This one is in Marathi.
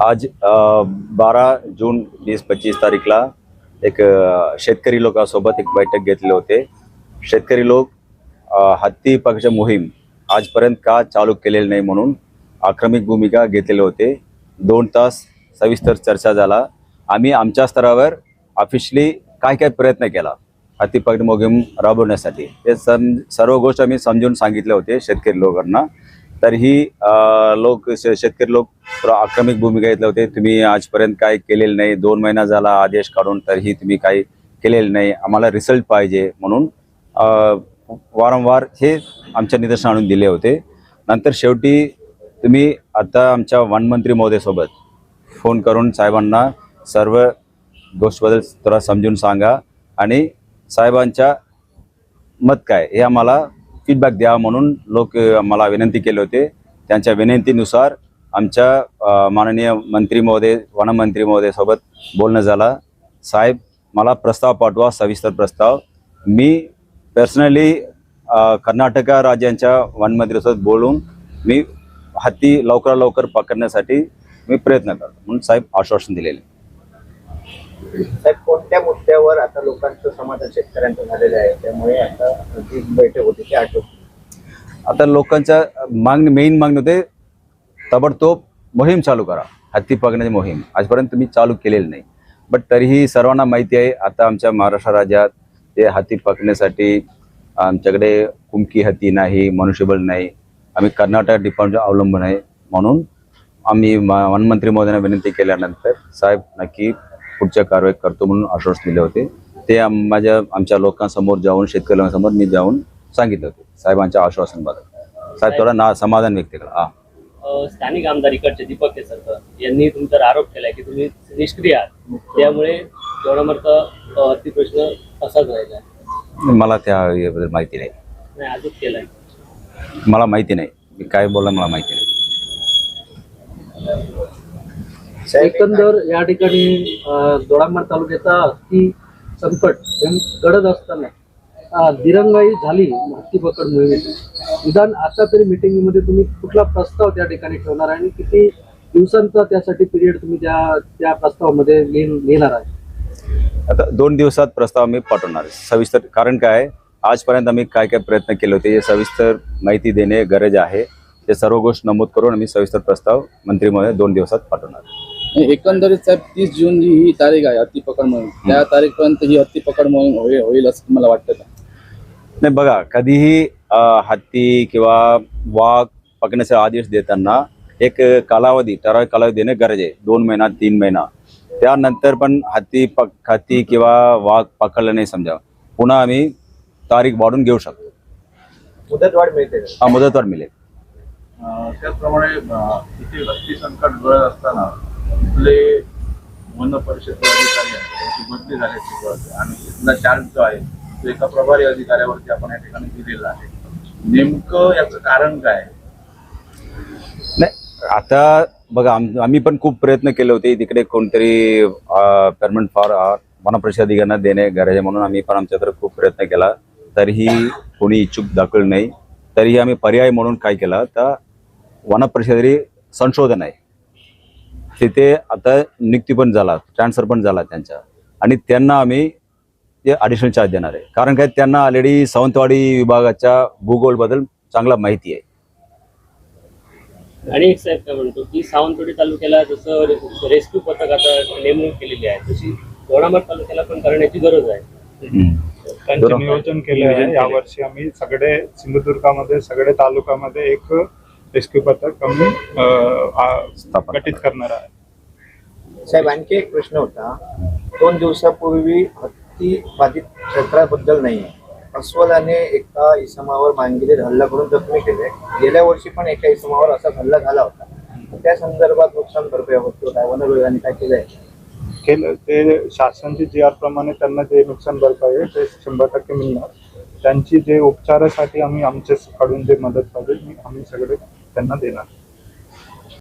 आज बारा जून वीस पंचवीस तारीखला एक शेतकरी लोकांसोबत एक बैठक घेतले होते. शेतकरी लोक हत्ती पक्ष मोहीम आजपर्यंत का चालू केलेली नाही म्हणून आक्रमिक भूमिका घेतलेले होते. दोन तास सविस्तर चर्चा झाला. आम्ही आमच्या स्तरावर ऑफिशियली काय काय प्रयत्न केला? हत्ती मोहीम राबवण्यासाठी. ते सम सर्व गोष्ट आम्ही समजून सांगितले होते शेतकरी लोकांना. तर ही लोक शे- शेतकरी लोक थोडं आक्रमिक भूमिका घेतले होते तुम्ही आजपर्यंत काय केलेलं नाही. दोन महिना झाला आदेश काढून तरीही तुम्ही काही केलेलं नाही. आम्हाला रिझल्ट पाहिजे म्हणून वारंवार हे आमच्या निदर्शन आणून दिले होते. नंतर शेवटी तुम्ही आता आमच्या वनमंत्री महोदयसोबत फोन करून साहेबांना सर्व गोष्टीबद्दल थोडा समजून सांगा. आणि साहेबांच्या मत काय हे आम्हाला फीडबॅक द्या म्हणून लोक आम्हाला मला विनंती केले होते. त्यांच्या विनंतीनुसार आमच्या माननीय मंत्री महोदय वनमंत्री महोदयसोबत बोलणं झालं. साहेब मला प्रस्ताव पाठवा सविस्तर प्रस्ताव. मी पर्सनली कर्नाटक राज्यांच्या वनमंत्रीसोबत बोलून मी हत्ती लवकरात लवकर पकडण्यासाठी मी प्रयत्न करतो. म्हणून साहेब आश्वासन दिलेले. साहेब कोणत्या मुद्द्यावर आता लोकांचं समाधान शेतकऱ्यांचं झालेलं आहे? त्यामुळे आता जी बैठक होती ती आटोपली. आता लोकांच्या मागणी मेन मागणी होते ताबडतोब मोहीम चालू करा. हत्ती पकडण्याची मोहीम. आजपर्यंत तुम्ही चालू केलेली नाही. बट तरीही सर्वांना माहिती आहे आता आमच्या महाराष्ट्र राज्यात ते हत्ती पकडण्यासाठी आमच्याकडे कुमकी हत्ती नाही मनुष्यबळ नाही. आम्ही कर्नाटक डिपार्टमेंट अवलंबून आहे. म्हणून आम्ही वनमंत्री महोदयांना विनंती केल्यानंतर साहेब नक्की पुढच्या कारवाई करतो म्हणून आश्वासन दिले होते. ते माझ्या आमच्या लोकांसमोर जाऊन शेतकऱ्यांसमोर मी जाऊन सांगितले होते. साहेबांच्या आश्वासनबद्दल. साहेब थोडा ना समाधान व्यक्त केलं हा. स्थानिक आमदार इकडचे दीपक केसरकर यांनी तुमच्यावर आरोप केलाय की तुम्ही निष्क्रिय आहात. त्यामुळे प्रश्न असाच राहिला मला त्या याबद्दल माहिती नाही. नाही अजून केलाय. मला माहिती नाही. मी काय बोलला मला माहिती नाही. एकंदर या ठिकाणी अ, दोडामार्ग तालुक्याचा हत्ती संकट गडद असताना दिरंगाई झाली हत्ती पकड मोहिमेची निदान आता तरी meeting मध्ये तुम्ही कुठला प्रस्ताव त्या ठिकाणी ठेवणार आहे आणि किती दिवसांचा त्यासाठी पिरियड तुम्ही त्या त्या प्रस्तावामध्ये लिह- लिहिणार आहे? आता दोन दिवसात प्रस्ताव आम्ही पाठवणार आहे. सविस्तर कारण काय आहे, आजपर्यंत आम्ही काय काय प्रयत्न केले होते हे सविस्तर माहिती देणे गरज आहे. ते सर्व गोष्ट नमूद करून आम्ही सविस्तर प्रस्ताव मंत्री महोदय दोन दिवसात पाठवणार एकंदरीत साहेब तीस जून जी ही तारीख आहे हत्ती पकड मोहीम त्या तारीखपर्यंत ही हत्ती पकड मोहीम होईल होईल असं तुम्हाला वाटतं का? नाही बघा कधीही हत्ती किंवा वाघ पकडण्याचे आदेश देताना एक कालावधी ठराविक कालावधी देणे गरज. आहे दोन महिना तीन महिना. त्यानंतर पण हत्ती पक हत्ती किंवा वाघ पकडलं नाही समजा. पुन्हा आम्ही तारीख वाढून घेऊ शकतो. मुदतवाढ मिळते का? हा मुदतवाढ मिळेल. त्याचप्रमाणे संकट गळत असताना आपले वन परिषद अधिकारी आहेत त्यांची बदली झाल्याची आणि इथला चार्ज जो आहे तो एका प्रभारी अधिकाऱ्यावरती आपण या ठिकाणी दिलेला आहे. नेमकं याचं कारण काय नाही आता बघा आम आम्ही पण खूप प्रयत्न केले होते तिकडे कोणतरी परमनंट फॉर वनपरिषद अधिकाऱ्यांना देणे गरज म्हणून आम्ही पण आमच्याकडे खूप प्रयत्न केला. तरीही कोणी इच्छुक दाखल नाही. तरीही आम्ही पर्याय म्हणून काय केला? तर वनपरिषदेरी संशोधन आहे. तिथे आता नियुक्ती पण झाला ट्रान्सफर पण झाला त्यांचा आणि त्यांना आम्ही ते ॲडिशनल चार्ज देणार आहे कारण काय त्यांना ऑलरेडी सावंतवाडी विभागाच्या भूगोलबद्दल चांगला माहिती आहे आणि एक साहेब काय म्हणतो की सावंतवाडी तालुक्याला जसं रेस्क्यू पथक आता नेमणूक केलेली आहे तशी दोडामार्ग तालुक्याला पण करण्याची गरज आहे. त्यांचे. नियोजन केले आहे. यावर्षी आम्ही सगळे सिंधुदुर्गामध्ये सगळे तालुक्यामध्ये एक रेस्क्यू पथक आम्ही गठीत करणार आहे. साहेब आणखी एक प्रश्न होता. दोन दिवसापूर्वी हत्ती बाधित क्षेत्राबद्दल नाही अस्वलाने एका इसमावर मानगिरीत हल्ला करून जखमी केले. गेल्या वर्षी पण एका इसमावर असा हल्ला झाला होता. त्या संदर्भात नुकसान भरपाई होतो काय वन विभागाने काय केलंय? केलं. ते शासनची जी आर प्रमाणे त्यांना जे नुकसान भरपाई आहे ते शंभर टक्के मिळणार. त्यांची जे उपचारासाठी आम्ही आमच्या कडून जे मदत पाहिजे मी- आम्ही सगळे त्यांना देणार.